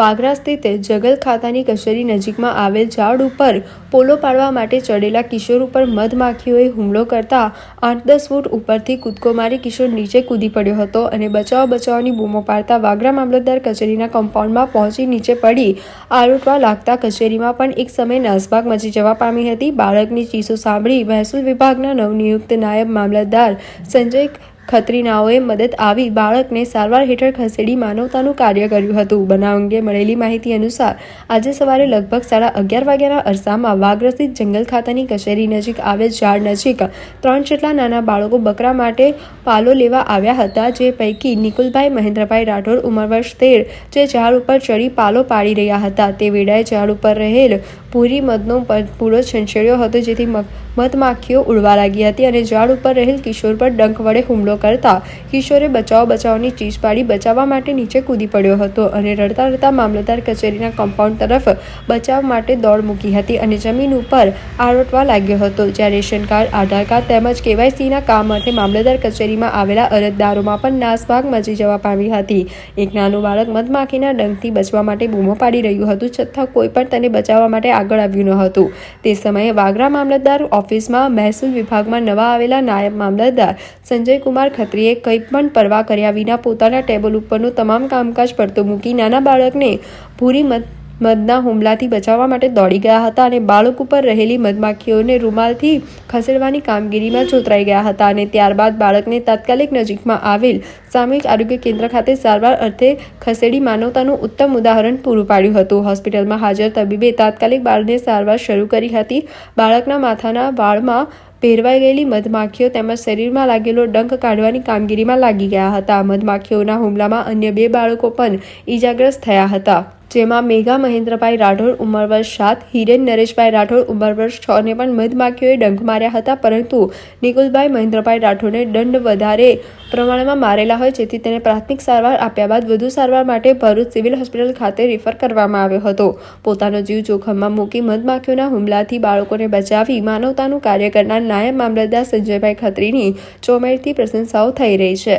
વાગરા સ્થિત જગલ ખાતાની કચેરી નજીકમાં આવેલ ઝાડ ઉપર પોલો પાડવા માટે ચડેલા કિશોર ઉપર મધમાખીઓએ હુમલો કરતા આઠ દસ ફૂટ ઉપરથી કૂદકો મારી કિશોર નીચે કૂદી પડ્યો હતો અને બચાવ બચાવની બૂમો પાડતા વાગરા મામલતદાર કચેરીના કમ્પાઉન્ડમાં પહોંચી નીચે પડી. આરોટવા લાગતા કચેરીમાં પણ એક સમયે નાસભાગ મચી જવા પામી હતી. બાળકની ચીસો સાંભળી મહેસૂલ વિભાગના નવનિયુક્ત નાયબ મામલતદાર સંજય ખત્રીનાઓએ મદદ આવી બાળકને સારવાર હેઠળ ખસેડી માનવતાનું કાર્ય કર્યું હતું. બનાવ અંગે મળેલી માહિતી અનુસાર, આજે સવારે લગભગ સાડા અગિયાર વાગ્યાના અરસામાં વાગ્રસિત જંગલ ખાતાની કચેરી નજીક આવેલ ઝાડ નજીક ત્રણ જેટલા નાના બાળકો બકરા માટે પાલો લેવા આવ્યા હતા, જે પૈકી નિકુલભાઈ મહેન્દ્રભાઈ રાઠોડ ઉંમર વર્ષ તેર, જે ઝાડ ઉપર ચડી પાલો પાડી રહ્યા હતા. તે વેળાએ ઝાડ ઉપર રહેલ ભૂરી મધનો પૂરો છંછેડ્યો હતો, જેથી મધમાખીઓ ઉડવા લાગી હતી અને ઝાડ ઉપર રહેલ કિશોર પર ડંખ વડે હુમલો કરતા કિશોરે બચાવ બચાવની ચીજ પાડી બચાવવા માટે નીચે કૂદી પડ્યો હતો અને રડતા રડતા મામલતદાર કચેરીના કમ્પાઉન્ડ તરફ બચાવ માટે દોડ મૂકી હતી અને જમીન ઉપર આરોટવા લાગ્યો હતો. જ્યાં રેશન કાર્ડ, આધાર કાર્ડ તેમજ કેવાયસીના કામ અર્થે મામલતદાર કચેરીમાં આવેલા અરજદારોમાં પણ નાસભાગ મચી જવા પામી હતી. એક નાનું બાળક મધમાખીના ડંખથી બચવા માટે બૂમો પાડી રહ્યું હતું છતાં કોઈ પણ તેને બચાવવા માટે આગળ આવ્યું ન હતું. તે સમયે વાગરા મામલતદાર ઓફિસમાં મહેસૂલ વિભાગમાં નવા આવેલા નાયબ મામલતદાર સંજય કુમાર ખત્રીએ કંઈ પણ પરવા કર્યા વિના પોતાના ટેબલ ઉપરનું તમામ કામકાજ પડતું મૂકી નાના બાળકને ભૂરી મત મધના હુમલાથી બચાવવા માટે દોડી ગયા હતા અને બાળક ઉપર રહેલી મધમાખીઓને રૂમાલથી ખસેડવાની કામગીરીમાં જોતરાઈ ગયા હતા અને ત્યારબાદ બાળકને તાત્કાલિક નજીકમાં આવેલ સામૂહિક આરોગ્ય કેન્દ્ર ખાતે સારવાર અર્થે ખસેડી માનવતાનું ઉત્તમ ઉદાહરણ પૂરું પાડ્યું હતું. હોસ્પિટલમાં હાજર તબીબે તાત્કાલિક બાળને સારવાર શરૂ કરી હતી. બાળકના માથાના વાળમાં ભેરવાઈ ગયેલી મધમાખીઓ તેમજ શરીરમાં લાગેલો ડંખ કાઢવાની કામગીરીમાં લાગી ગયા હતા. મધમાખીઓના હુમલામાં અન્ય બે બાળકો પણ ઈજાગ્રસ્ત થયા હતા. જેમાં મેઘા મહેન્દ્રભાઈ રાઠોડ ઉંમર વર્ષ સાત, હિરેન નરેશભાઈ રાઠોડ ઉંમર વર્ષ છ ને પણ મધમાખીઓએ ડંખ માર્યા હતા, પરંતુ નિકુલભાઈ મહેન્દ્રભાઈ રાઠોડને દંડ વધારે પ્રમાણમાં મારેલા હોય, જેથી તેને પ્રાથમિક સારવાર આપ્યા બાદ વધુ સારવાર માટે ભરૂચ સિવિલ હોસ્પિટલ ખાતે રિફર કરવામાં આવ્યો હતો. પોતાનો જીવ જોખમમાં મૂકી મધમાખીઓના હુમલાથી બાળકોને બચાવી માનવતાનું કાર્ય કરનાર નાયબ મામલતદાર સંજયભાઈ ખત્રીની ચોમેરથી પ્રશંસાઓ થઈ રહી છે.